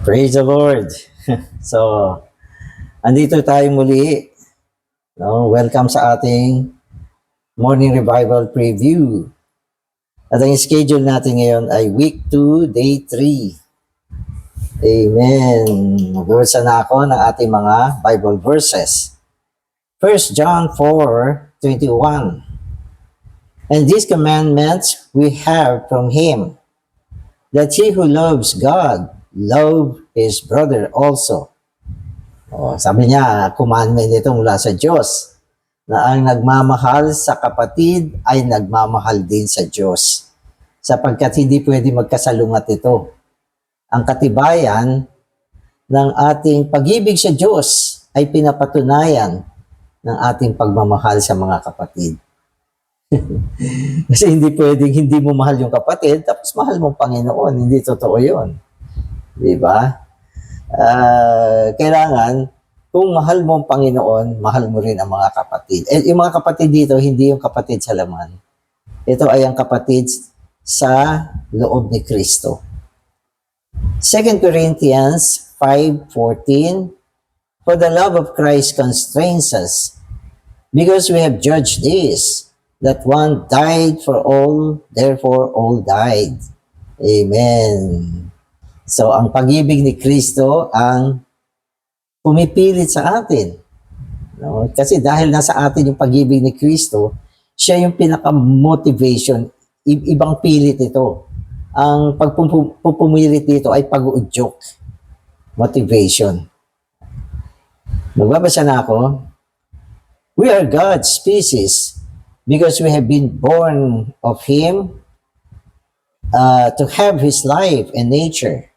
Praise the Lord. so, andito tayo muli. No, welcome sa ating morning revival preview. At ang schedule natin ngayon ay week 2, day 3. Amen. Magbasa na ako ng ating mga Bible verses. 1 John 4, 21. And these commandments we have from Him, that he who loves God love his brother also. Oh, sabi niya, commandment ito mula sa Diyos na ang nagmamahal sa kapatid ay nagmamahal din sa Diyos. Sapagkat hindi pwede magkasalungat ito. Ang katibayan ng ating pag-ibig sa Diyos ay pinapatunayan ng ating pagmamahal sa mga kapatid. Kasi hindi pwedeng hindi mo mahal yung kapatid, tapos mahal mo ang Panginoon. Hindi totoo yun. Di ba? Ah, kailangan, kung mahal mo ang Panginoon, mahal mo rin ang mga kapatid. Eh, yung mga kapatid dito, hindi yung kapatid sa laman. Ito ay ang kapatid sa loob ni Kristo. 2 Corinthians 5.14 For the love of Christ constrains us, because we have judged this, that one died for all, therefore all died. Amen. So, ang pag-ibig ni Kristo ang pumipilit sa atin. No? Kasi dahil nasa atin yung pag-ibig ni Kristo, siya yung pinaka-motivation. Ibang pilit ito. Ang pagpupumilit dito ay pag-uudyok. Motivation. Magbabasa na ako. We are God's species because we have been born of Him uh, to have His life and nature.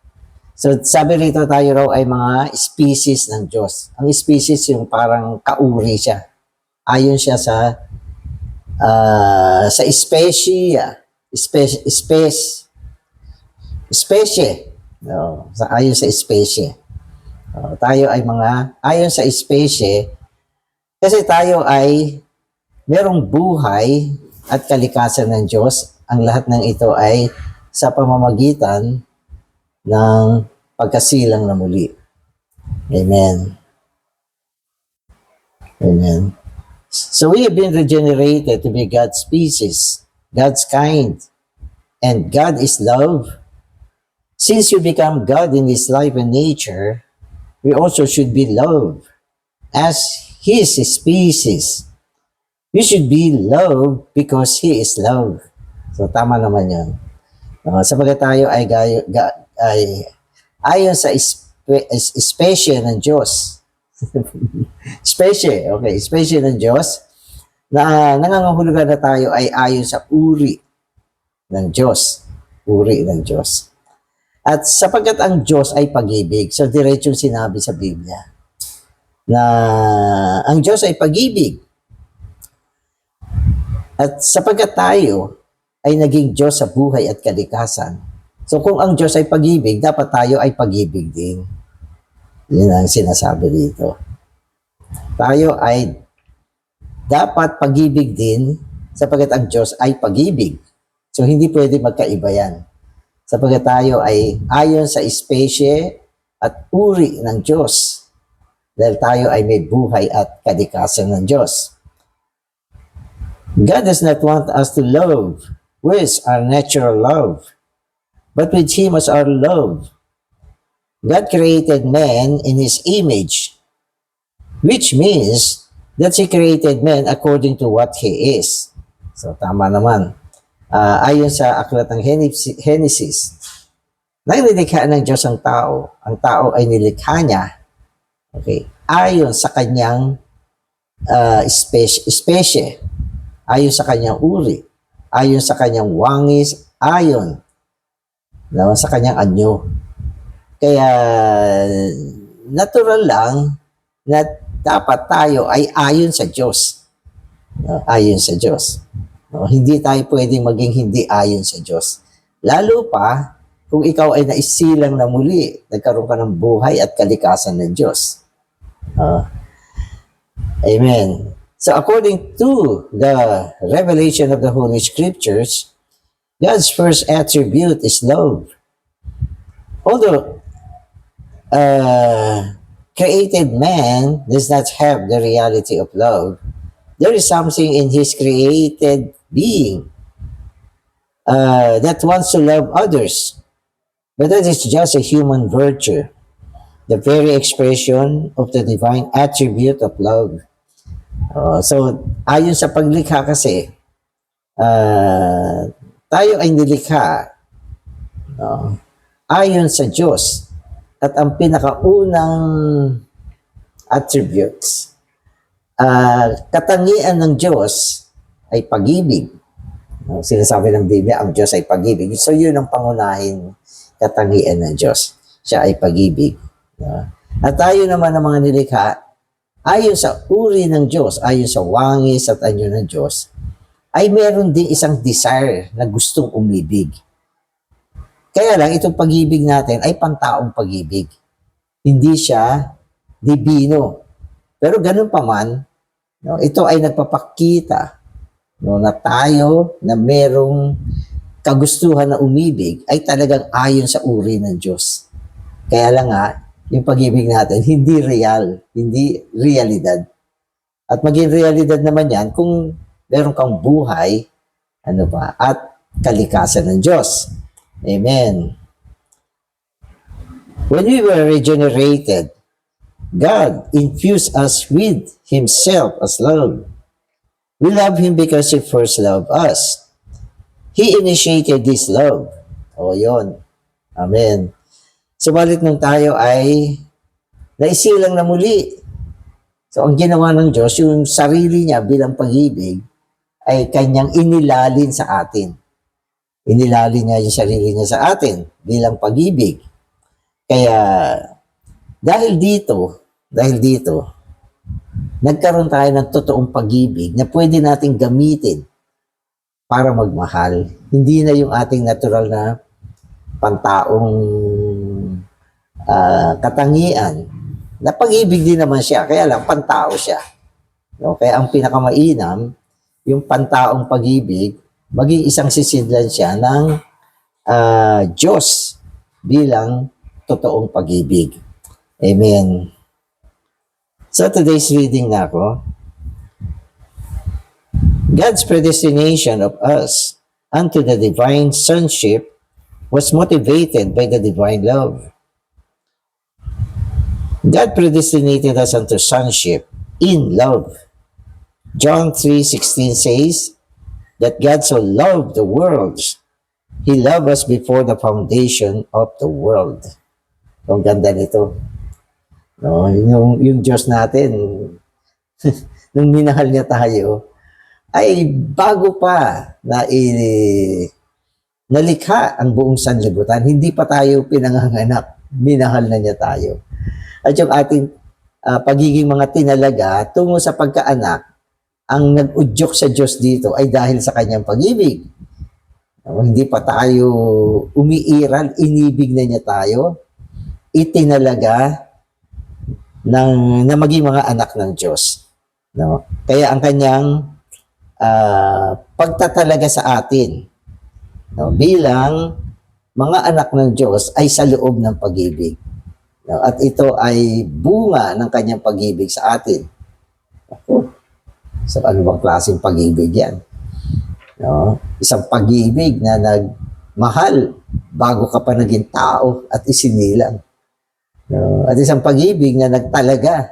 So sabi rito tayo raw ay mga species ng Diyos. Ang species yung parang kauri siya. Ayon siya sa uh, sa species, space, space, specie. No, sa ayon sa specie. Uh, tayo ay mga ayon sa specie kasi tayo ay merong buhay at kalikasan ng Diyos. Ang lahat ng ito ay sa pamamagitan ng pagkasilang na muli. Amen. Amen. So we have been regenerated to be God's species, God's kind, and God is love. Since you become God in His life and nature, we also should be loved as His species. We should be loved because He is love. So tama naman yun. Uh, sapagat tayo ay, gayo, ga, ay ayon sa spe, specie ng Diyos. specie, okay, specie ng Diyos na nangangahulugan na tayo ay ayon sa uri ng Diyos. Uri ng Diyos. At sapagkat ang Diyos ay pag-ibig, so diretsong sinabi sa Biblia na ang Diyos ay pag-ibig. At sapagkat tayo ay naging Diyos sa buhay at kalikasan. So kung ang Diyos ay pag-ibig, dapat tayo ay pag-ibig din. Yun ang sinasabi dito. Tayo ay dapat pag-ibig din sapagkat ang Diyos ay pag-ibig. So hindi pwede magkaiba yan. Sapagkat tayo ay ayon sa espesye at uri ng Diyos. Dahil tayo ay may buhay at kadikasan ng Diyos. God does not want us to love with our natural love, but with Him as our love. God created man in His image, which means that He created man according to what He is. So, tama naman. Ah, ayon sa aklat ng Genesis- nilikha ng Diyos ang tao, ang tao ay nilikha niya, okay, ayon sa kanyang uh, specie, specie, ayon sa kanyang uri, ayon sa kanyang wangis, ayon no, sa kanyang anyo. Kaya natural lang na dapat tayo ay ayon sa Diyos. No, ayon sa Diyos. No, hindi tayo pwedeng maging hindi ayon sa Diyos. Lalo pa kung ikaw ay naisilang na muli, nagkaroon ka ng buhay at kalikasan ng Diyos. Ah. amen. So according to the revelation of the Holy Scriptures, God's first attribute is love. Although uh, created man does not have the reality of love, there is something in his created being uh, that wants to love others. But that is just a human virtue, the very expression of the divine attribute of love. Uh, so, ayon sa paglikha kasi, uh, tayo ay nilikha no, ayon sa Diyos at ang pinakaunang attributes, uh, katangian ng Diyos ay pag-ibig. No, sinasabi ng Biblia, ang Diyos ay pag-ibig. So, yun ang pangunahin katangian ng Diyos. Siya ay pag-ibig. No? At tayo naman ng mga nilikha, ayon sa uri ng Diyos, ayon sa wangis at anyo ng Diyos, ay meron din isang desire na gustong umibig. Kaya lang, itong pag-ibig natin ay pantaong pag-ibig. Hindi siya divino. Pero ganun pa man, no, ito ay nagpapakita no, na tayo na merong kagustuhan na umibig ay talagang ayon sa uri ng Diyos. Kaya lang nga, yung pag-ibig natin, hindi real, hindi realidad. At maging realidad naman yan kung meron kang buhay, ano ba, at kalikasan ng Diyos. Amen. When we were regenerated, God infused us with Himself as love. We love Him because He first loved us. He initiated this love. O yon. Amen. Subalit nung tayo ay naisilang na muli. So ang ginawa ng Diyos, yung sarili niya bilang pag-ibig, ay kanyang inilalin sa atin. Inilalin niya yung sarili niya sa atin bilang pag-ibig. Kaya dahil dito, dahil dito, nagkaroon tayo ng totoong pag-ibig na pwede nating gamitin para magmahal. Hindi na yung ating natural na pantaong ah, katangian. Na pag-ibig din naman siya, kaya lang pantao siya. No? Kaya ang pinakamainam, yung pantaong pag-ibig, maging isang sisidlan siya ng ah, Diyos bilang totoong pag-ibig. Amen. So today's reading na ako. God's predestination of us unto the divine sonship was motivated by the divine love. God predestinated us unto sonship in love. John 3:16 says that God so loved the world, He loved us before the foundation of the world. Ang ganda nito. No, yung, yung Diyos natin, nung minahal niya tayo, ay bago pa na i, nalikha ang buong sanlibutan, hindi pa tayo pinanganganak, minahal na niya tayo. At yung ating ah, pagiging mga tinalaga tungo sa pagkaanak, ang nag-udyok sa Diyos dito ay dahil sa kanyang pag-ibig. No, hindi pa tayo umiiral, inibig na niya tayo, itinalaga ng, na maging mga anak ng Diyos. No? Kaya ang kanyang ah, pagtatalaga sa atin no, bilang mga anak ng Diyos ay sa loob ng pag-ibig. No, at ito ay bunga ng kanyang pag-ibig sa atin. So ano bang klaseng pag-ibig yan? No? Isang pag-ibig na nagmahal bago ka pa naging tao at isinilang. No? At isang pag-ibig na nagtalaga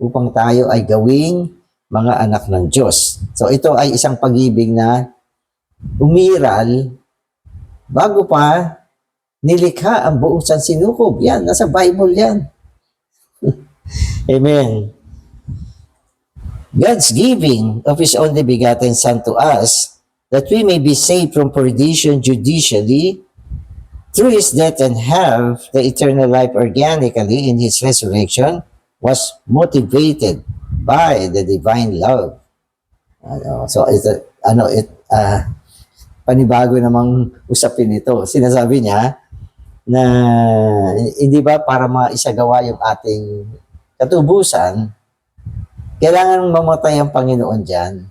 upang tayo ay gawing mga anak ng Diyos. So ito ay isang pag-ibig na umiral bago pa nilikha ang buong sansinukob. Yan, nasa Bible yan. Amen. God's giving of His only begotten Son to us, that we may be saved from perdition judicially through His death and have the eternal life organically in His resurrection, was motivated by the divine love. Ano, so, ito, ano, it, ah, panibago namang usapin ito. Sinasabi niya na hindi ba para maisagawa yung ating katubusan, kailangan mamatay ang Panginoon dyan.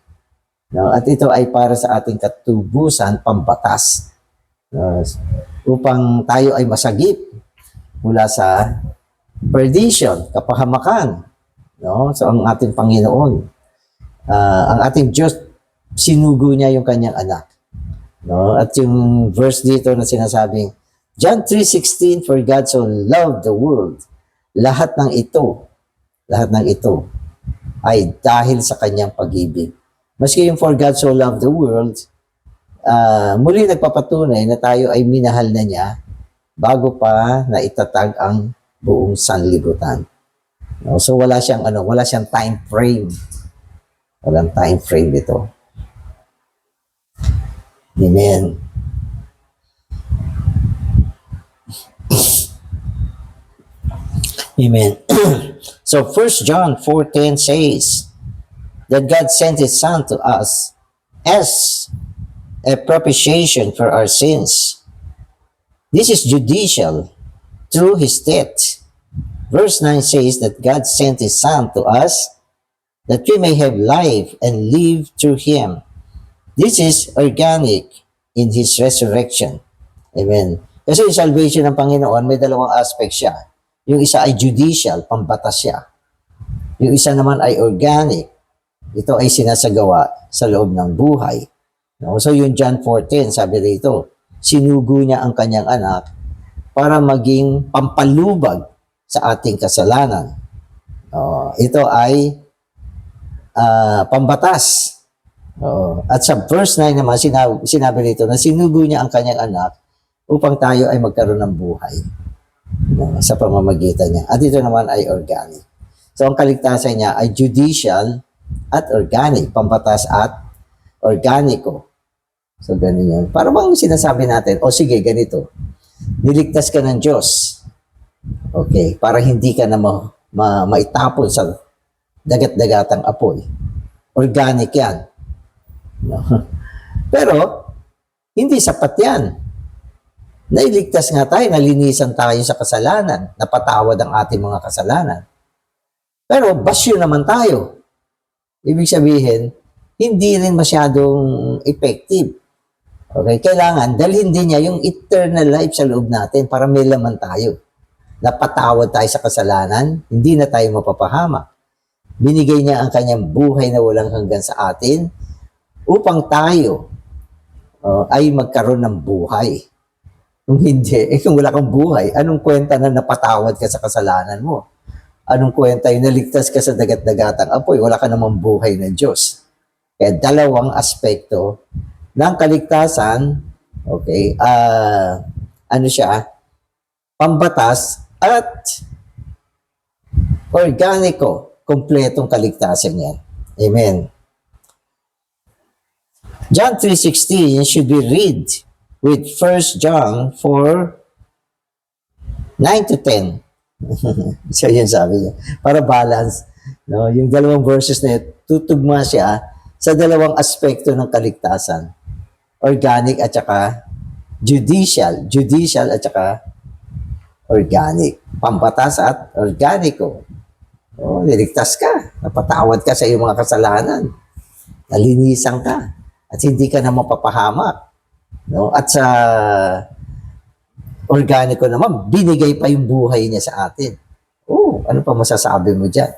No? At ito ay para sa ating katubusan, pambatas. No? Upang tayo ay masagip mula sa perdition, kapahamakan. No? So, ang ating Panginoon, ah, ang ating Diyos, sinugo niya yung kanyang anak. No? At yung verse dito na sinasabing, John 3.16, For God so loved the world. Lahat ng ito, lahat ng ito, ay dahil sa kanyang pag-ibig. Maski yung For God so loved the world, ah, muli nagpapatunay na tayo ay minahal na niya bago pa na itatag ang buong sanlibutan. No? So wala siyang ano, wala siyang time frame. Walang time frame ito. Amen. Amen. so First John 4:10 says that God sent his son to us as a propitiation for our sins. This is judicial through his death. Verse 9 says that God sent his son to us that we may have life and live through him. This is organic in his resurrection. Amen. Kasi yung salvation ng Panginoon, may dalawang aspect siya. Yung isa ay judicial, pambatas siya. Yung isa naman ay organic. Ito ay sinasagawa sa loob ng buhay. No? So yung John 14, sabi dito, sinugo niya ang kanyang anak para maging pampalubag sa ating kasalanan. Oh, ito ay ah, pambatas. Oo. At sa verse 9 naman, sinabi, sinabi dito na sinugo niya ang kanyang anak upang tayo ay magkaroon ng buhay sa pamamagitan niya. At ito naman ay organic. So, ang kaligtasan niya ay judicial at organic, pambatas at organiko. So, ganun yun. Para bang sinasabi natin, o sige, ganito, niligtas ka ng Diyos. Okay, para hindi ka na ma, ma, maitapon sa dagat-dagatang apoy. Organic yan. No? Pero, hindi sapat yan. Nailigtas nga tayo, nalinisan tayo sa kasalanan, napatawad ang ating mga kasalanan. Pero basyo naman tayo. Ibig sabihin, hindi rin masyadong effective. Okay, kailangan dalhin din niya yung eternal life sa loob natin para may laman tayo. Napatawad tayo sa kasalanan, hindi na tayo mapapahama. Binigay niya ang kanyang buhay na walang hanggan sa atin upang tayo uh, ay magkaroon ng buhay. Kung hindi, eh kung wala kang buhay, anong kwenta na napatawad ka sa kasalanan mo? Anong kwenta yung naligtas ka sa dagat-dagatang apoy? Wala ka namang buhay ng Diyos. Kaya dalawang aspekto ng kaligtasan, okay, ah ano siya, pambatas at organiko, kompletong kaligtasan yan. Amen. John 3.16 should be read with 1 John 4, 9 to 10. so yun sabi niya. Para balance. No? Yung dalawang verses na yun, tutugma siya sa dalawang aspekto ng kaligtasan. Organic at saka judicial. Judicial at saka organic. Pambatas at organiko. Oh, niligtas ka. Napatawad ka sa iyong mga kasalanan. Nalinisan ka. At hindi ka na mapapahamak. No? At sa organiko naman, binigay pa yung buhay niya sa atin. Oh, ano pa masasabi mo dyan?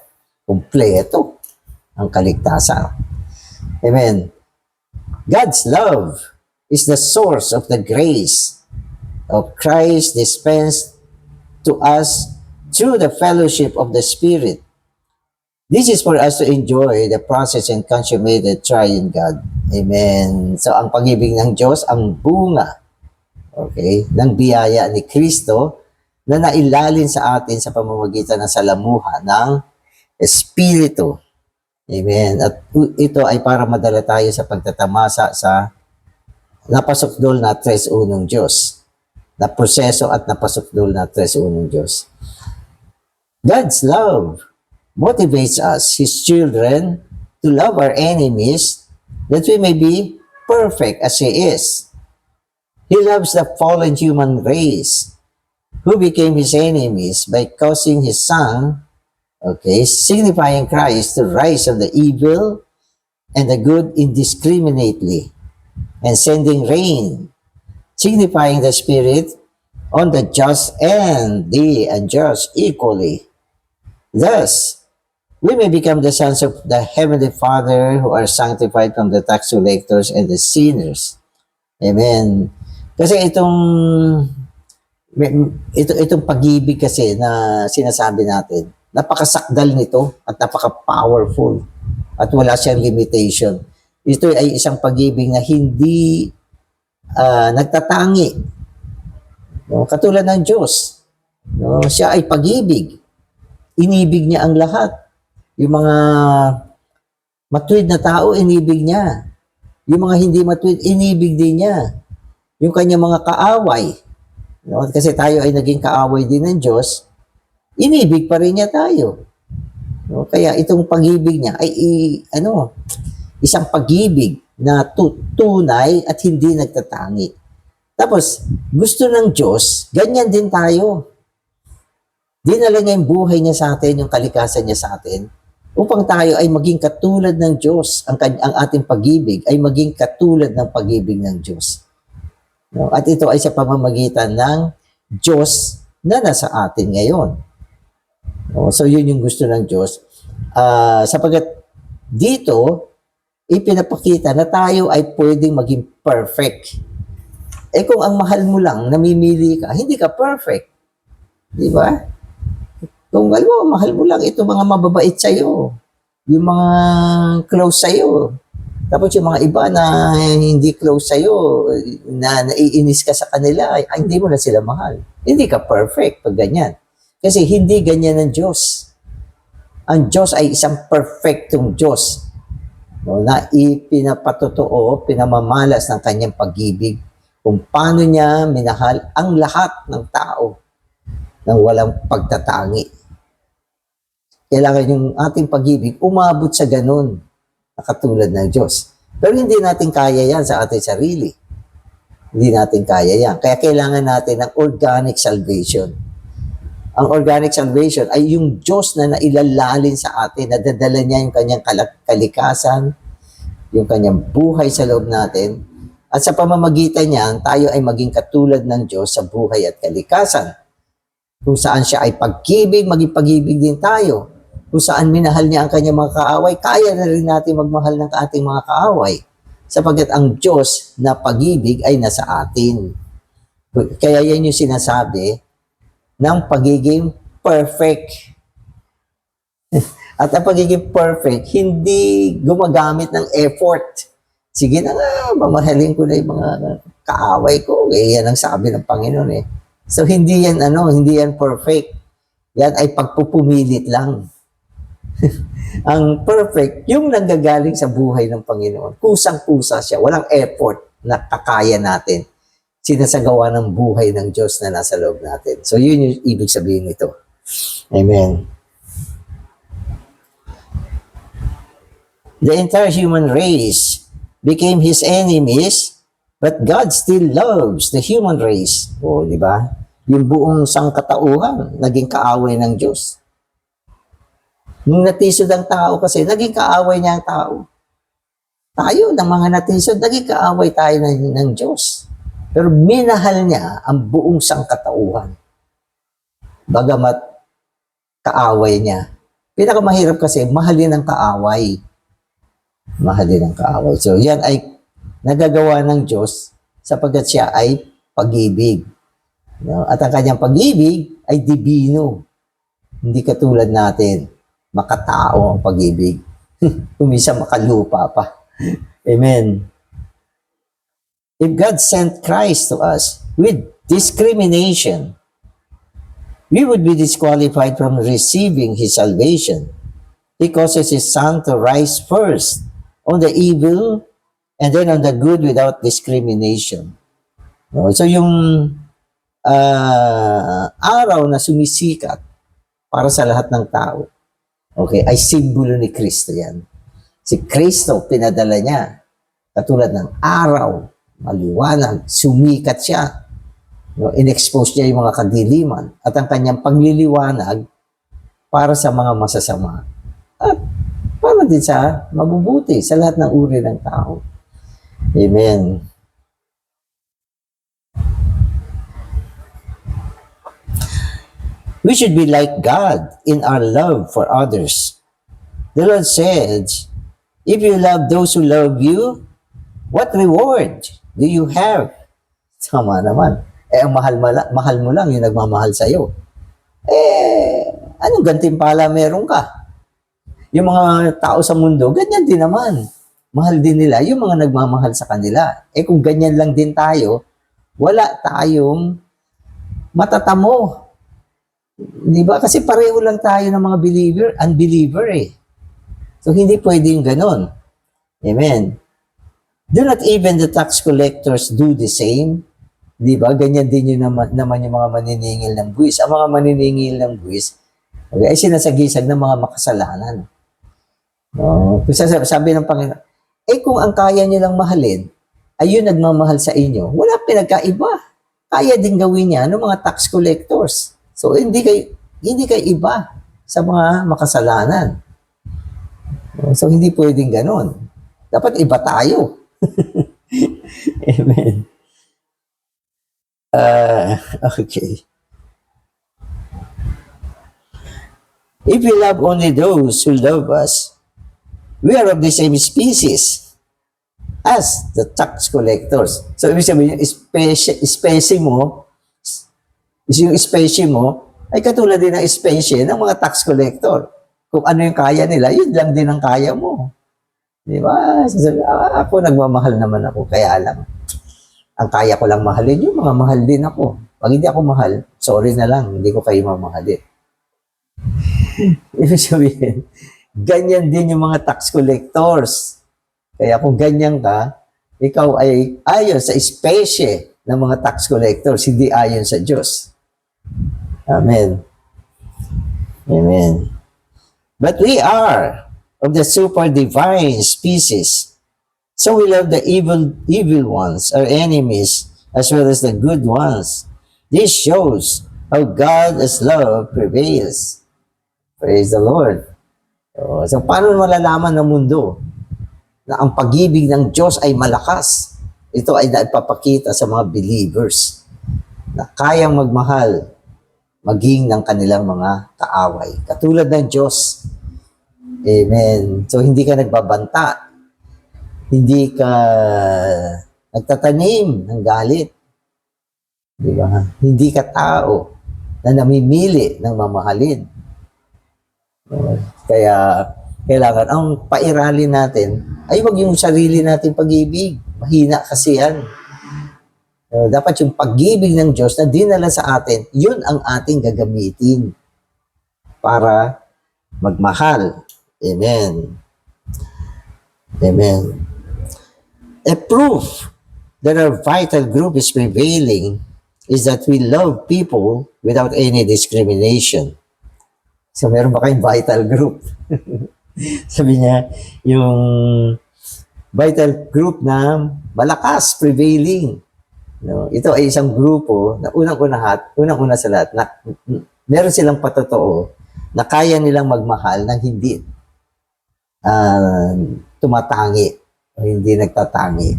Kompleto ang kaligtasan. Amen. God's love is the source of the grace of Christ dispensed to us through the fellowship of the Spirit. This is for us to enjoy the process and consummated triune God. Amen. So, ang pag-ibig ng Diyos, ang bunga, okay, ng biyaya ni Kristo na nailalin sa atin sa pamamagitan ng salamuha ng Espiritu. Amen. At ito ay para madala tayo sa pagtatamasa sa napasukdol na tres unong Diyos. Na proseso at napasukdol na tres unong Diyos. God's love motivates us, His children, to love our enemies that we may be perfect as He is. He loves the fallen human race who became His enemies by causing His Son, okay, signifying Christ to rise of the evil and the good indiscriminately and sending rain, signifying the Spirit on the just and the unjust equally. Thus, we may become the sons of the Heavenly Father who are sanctified from the tax collectors and the sinners. Amen. Kasi itong ito itong pag-ibig kasi na sinasabi natin, napakasakdal nito at napaka-powerful at wala siyang limitation. Ito ay isang pag-ibig na hindi ah, nagtatangi. No? Katulad ng Diyos. No? Siya ay pag-ibig. Inibig niya ang lahat. Yung mga matuwid na tao, inibig niya. Yung mga hindi matuwid, inibig din niya. Yung kanyang mga kaaway, kasi tayo ay naging kaaway din ng Diyos, inibig pa rin niya tayo. No? Kaya itong pag-ibig niya ay i- ano, isang pag-ibig na tu- tunay at hindi nagtatangi. Tapos, gusto ng Diyos, ganyan din tayo. Dinala niya yung buhay niya sa atin, yung kalikasan niya sa atin, upang tayo ay maging katulad ng Diyos. Ang, ang ating pag-ibig ay maging katulad ng pag-ibig ng Diyos. No? At ito ay sa pamamagitan ng Diyos na nasa atin ngayon. No? So, yun yung gusto ng Diyos. Ah, sapagat dito, ipinapakita na tayo ay pwedeng maging perfect. Eh kung ang mahal mo lang, namimili ka, hindi ka perfect. Di ba? Kung alam mo, mahal mo lang ito mga mababait sa'yo. Yung mga close sa'yo. Tapos yung mga iba na hindi close sa'yo, na naiinis ka sa kanila, ay, hindi mo na sila mahal. Hindi ka perfect pag ganyan. Kasi hindi ganyan ang Diyos. Ang Diyos ay isang perfectong Diyos no, na ipinapatotoo, pinamamalas ng kanyang pag-ibig kung paano niya minahal ang lahat ng tao ng walang pagtatangi. Kailangan yung ating pag-ibig umabot sa ganun na katulad ng Diyos. Pero hindi natin kaya yan sa ating sarili. Hindi natin kaya yan. Kaya kailangan natin ng organic salvation. Ang organic salvation ay yung Diyos na nailalalin sa atin, nadadala niya yung kanyang kal- kalikasan, yung kanyang buhay sa loob natin. At sa pamamagitan niyan, tayo ay maging katulad ng Diyos sa buhay at kalikasan. Kung saan siya ay pag-ibig, maging pag-ibig din tayo. Kung saan minahal niya ang kanyang mga kaaway, kaya na rin natin magmahal ng ating mga kaaway. Sapagkat ang Diyos na pag-ibig ay nasa atin. Kaya yan yung sinasabi ng pagiging perfect. At ang pagiging perfect, hindi gumagamit ng effort. Sige na nga, mamahalin ko na yung mga kaaway ko. Eh, yan ang sabi ng Panginoon eh. So, hindi yan, ano, hindi yan perfect. Yan ay pagpupumilit lang. ang perfect, yung nanggagaling sa buhay ng Panginoon. Kusang-kusa siya. Walang effort na kakaya natin. Sinasagawa ng buhay ng Diyos na nasa loob natin. So, yun yung ibig sabihin nito. Amen. The entire human race became his enemies, but God still loves the human race. O, di ba? Yung buong sangkatauhan, naging kaaway ng Diyos. Nung natisod ang tao kasi, naging kaaway niya ang tao. Tayo, ng mga natisod, naging kaaway tayo ng, ng Diyos. Pero minahal niya ang buong sangkatauhan. Bagamat kaaway niya. Pinakamahirap kasi, mahalin ang kaaway. Mahalin ang kaaway. So, yan ay nagagawa ng Diyos sapagkat siya ay pag-ibig. No? At ang kanyang pag-ibig ay divino. Hindi katulad natin, makatao ang pag-ibig. Kumisa makalupa pa. Amen. If God sent Christ to us with discrimination, we would be disqualified from receiving His salvation. He causes His Son to rise first on the evil and then on the good without discrimination. So yung ah, araw na sumisikat para sa lahat ng tao, okay, ay simbolo ni Kristo yan. Si Kristo, pinadala niya, katulad ng araw, maliwanag, sumikat siya. No, in-expose niya yung mga kadiliman at ang kanyang pagliliwanag para sa mga masasama at para din sa mabubuti sa lahat ng uri ng tao. Amen. We should be like God in our love for others. The Lord says, If you love those who love you, what reward do you have? Tama naman. Eh, ang mahal, mahal mo lang yung nagmamahal sa'yo. Eh, anong gantimpala meron ka? Yung mga tao sa mundo, ganyan din naman. Mahal din nila yung mga nagmamahal sa kanila. Eh kung ganyan lang din tayo, wala tayong matatamo. Di ba? Kasi pareho lang tayo ng mga believer, unbeliever eh. So hindi pwedeng ganon. Amen. Do not even the tax collectors do the same? Di ba? Ganyan din yun naman, naman yung mga maniningil ng buwis. Ang mga maniningil ng buwis ay sinasagisag ng mga makasalanan. No? Kasi sabi, ng Panginoon, eh kung ang kaya nyo lang mahalin, ay yun nagmamahal sa inyo, wala pinagkaiba. Kaya din gawin niya ng mga tax collectors. So hindi kay hindi kay iba sa mga makasalanan. So hindi pwedeng ganon. Dapat iba tayo. Amen. Uh, okay. If we love only those who love us, we are of the same species as the tax collectors. So, ibig sabihin, species mo, is yung species mo, ay katulad din ng species ng mga tax collector. Kung ano yung kaya nila, yun lang din ang kaya mo. Di ba? Sasabi, "Ah, ako nagmamahal naman ako, kaya lang. Ang kaya ko lang mahalin, yung mga mahal din ako. Pag hindi ako mahal, sorry na lang, hindi ko kayo mamahalin. Ibig sabihin, ganyan din yung mga tax collectors. Kaya kung ganyan ka, ikaw ay ayon sa espesye ng mga tax collectors, hindi ayon sa Diyos. Amen. Amen. But we are of the super divine species. So we love the evil evil ones, our enemies, as well as the good ones. This shows how God's love prevails. Praise the Lord. Oh, so paano malalaman ng mundo na ang pag-ibig ng Diyos ay malakas? Ito ay naipapakita sa mga believers na kayang magmahal maging ng kanilang mga kaaway. Katulad ng Diyos. Amen. So hindi ka nagbabanta. Hindi ka nagtatanim ng galit. Di ba? Hindi ka tao na namimili ng mamahalin. Kaya kailangan ang pairalin natin ay wag yung sarili natin pag-ibig. Mahina kasi yan. Uh, dapat yung pag-ibig ng Diyos na dinala sa atin, yun ang ating gagamitin para magmahal. Amen. Amen. A proof that our vital group is prevailing is that we love people without any discrimination. So, meron ba kayong vital group? Sabi niya, yung vital group na malakas, prevailing. No, ito ay isang grupo na unang-una unang-una sa lahat na meron silang patotoo na kaya nilang magmahal ng hindi uh, tumatangi o hindi nagtatangi.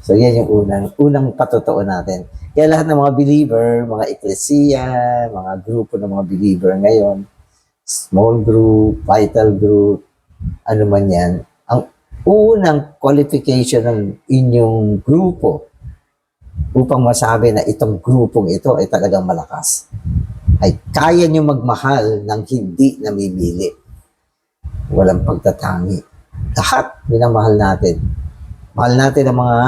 So yan yung unang unang patotoo natin. Kaya lahat ng mga believer, mga eklesiya, mga grupo ng mga believer ngayon, small group, vital group, ano man yan, ang unang qualification ng inyong grupo upang masabi na itong grupong ito ay talagang malakas. Ay kaya nyo magmahal ng hindi namimili. Walang pagtatangi. Lahat minamahal natin. Mahal natin ang mga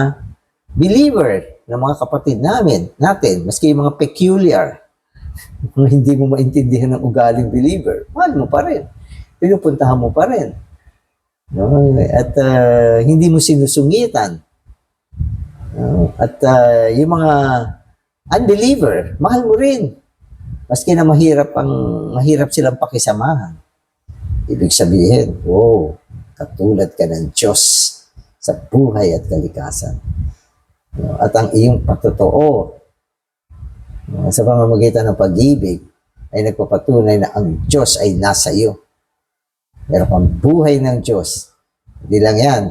believer, ng mga kapatid namin, natin, maski yung mga peculiar, kung hindi mo maintindihan ng ugaling believer, mahal mo pa rin. Pinupuntahan mo pa rin. No? At uh, hindi mo sinusungitan. At uh, yung mga unbeliever, mahal mo rin. Maski na mahirap ang mahirap silang pakisamahan. Ibig sabihin, wow, katulad ka ng Diyos sa buhay at kalikasan. At ang iyong patotoo no? sa pamamagitan ng pag-ibig ay nagpapatunay na ang Diyos ay nasa iyo. Meron kang buhay ng Diyos. Hindi lang yan.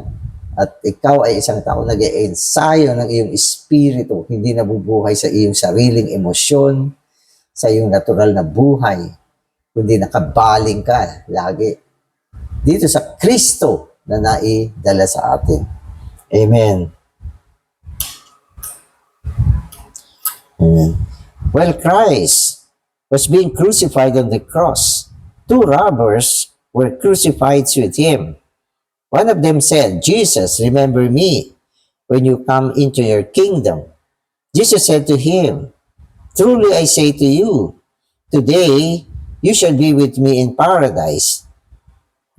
At ikaw ay isang tao nag-ensayo ng iyong espiritu, hindi nabubuhay sa iyong sariling emosyon, sa iyong natural na buhay, kundi nakabaling ka lagi dito sa Kristo na naidala sa atin. Amen. Amen. Well, Christ was being crucified on the cross. Two robbers were crucified with him. One of them said, Jesus, remember me when you come into your kingdom. Jesus said to him, Truly I say to you, today you shall be with me in paradise.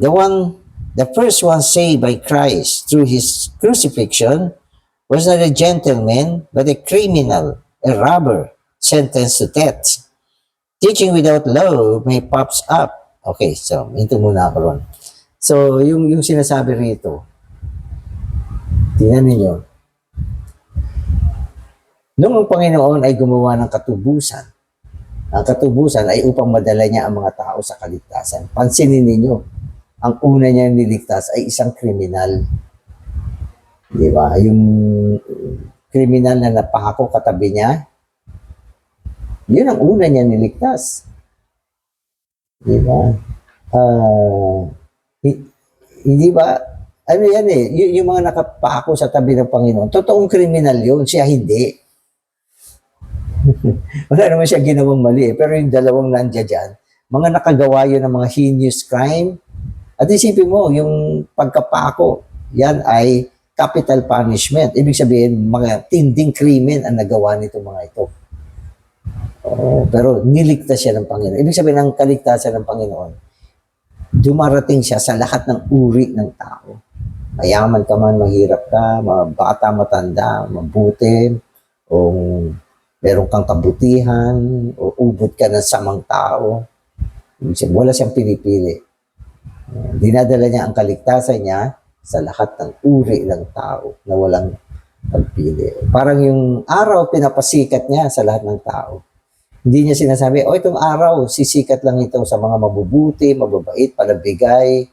The one, the first one saved by Christ through his crucifixion was not a gentleman, but a criminal, a robber, sentenced to death. Teaching without law may pops up. Okay, so, ito muna ako ron. So, yung, yung sinasabi rito, tingnan ninyo, Noong ang Panginoon ay gumawa ng katubusan, ang katubusan ay upang madala niya ang mga tao sa kaligtasan. Pansinin ninyo, ang una niya niligtas ay isang kriminal. Di ba? Yung kriminal na napahako katabi niya, yun ang una niya niligtas. Di ba? Hi- hindi ba, ano yan eh, y- yung mga nakapako sa tabi ng Panginoon, totoong kriminal yun, siya hindi. Wala naman siya ginawang mali eh. Pero yung dalawang nandiyan dyan, mga nakagawa yun ng mga heinous crime. At isipin mo, yung pagkapako, yan ay capital punishment. Ibig sabihin, mga tinding krimen ang nagawa nito mga ito. Oo, pero niligtas siya ng Panginoon. Ibig sabihin, ang kaligtasan ng Panginoon, dumarating siya sa lahat ng uri ng tao. Mayaman ka man, mahirap ka, mga bata, matanda, mabuti, o meron kang kabutihan, o ubod ka ng samang tao. Wala siyang pinipili. Dinadala niya ang kaligtasan niya sa lahat ng uri ng tao na walang pagpili. Parang yung araw, pinapasikat niya sa lahat ng tao. Hindi niya sinasabi, oh, itong araw, sisikat lang ito sa mga mabubuti, mababait, palabigay.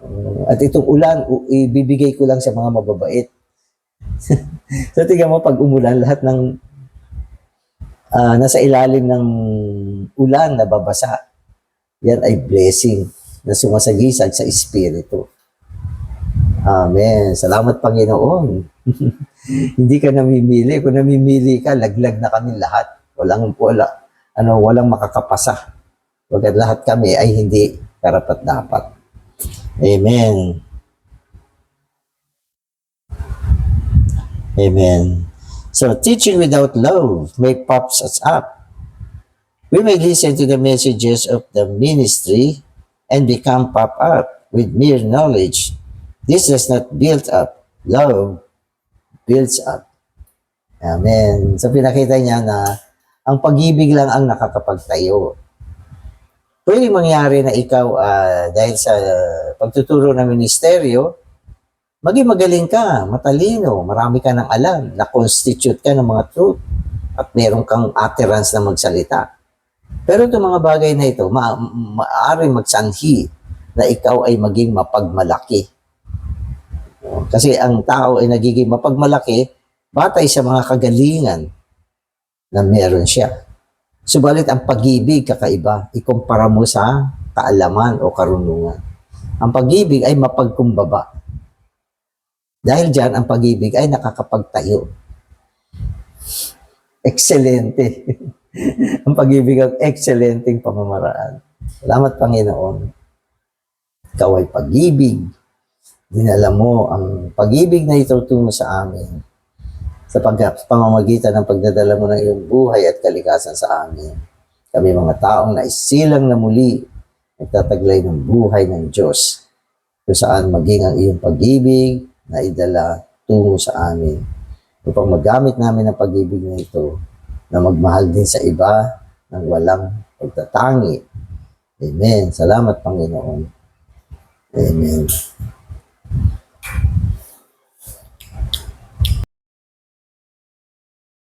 Uh, at itong ulan, ibibigay ko lang sa mga mababait. so, tingnan mo, pag umulan, lahat ng ah, nasa ilalim ng ulan na babasa, yan ay blessing na sumasagisag sa Espiritu. Amen. Salamat, Panginoon. Hindi ka namimili. Kung namimili ka, laglag na kami lahat. Walang, wala, ano, walang makakapasa. Pagkat lahat kami ay hindi karapat dapat. Amen. Amen. So, teaching without love may pops us up. We may listen to the messages of the ministry and become pop up with mere knowledge. This does not build up. Love builds up. Amen. So, pinakita niya na ang pag-ibig lang ang nakakapagtayo. Pwede mangyari na ikaw, ah, dahil sa pagtuturo ng ministeryo, maging magaling ka, matalino, marami ka ng alam, na-constitute ka ng mga truth, at meron kang utterance na magsalita. Pero itong mga bagay na ito, ma- maaari magsanhi na ikaw ay maging mapagmalaki. Kasi ang tao ay nagiging mapagmalaki batay sa mga kagalingan na meron siya. Subalit ang pag-ibig kakaiba, ikumpara mo sa kaalaman o karunungan. Ang pag-ibig ay mapagkumbaba. Dahil dyan, ang pag-ibig ay nakakapagtayo. Excelente. ang pag-ibig ang excelenteng pamamaraan. Salamat, Panginoon. Ikaw ay pag-ibig. Dinala mo ang pag-ibig na itutungo sa amin sa pag pamamagitan ng pagdadala mo ng iyong buhay at kalikasan sa amin. Kami mga taong naisilang na muli nagtataglay ng buhay ng Diyos kung saan maging ang iyong pag-ibig na idala tungo sa amin upang magamit namin ang pag-ibig na ito na magmahal din sa iba ng walang pagtatangi. Amen. Salamat, Panginoon. Amen.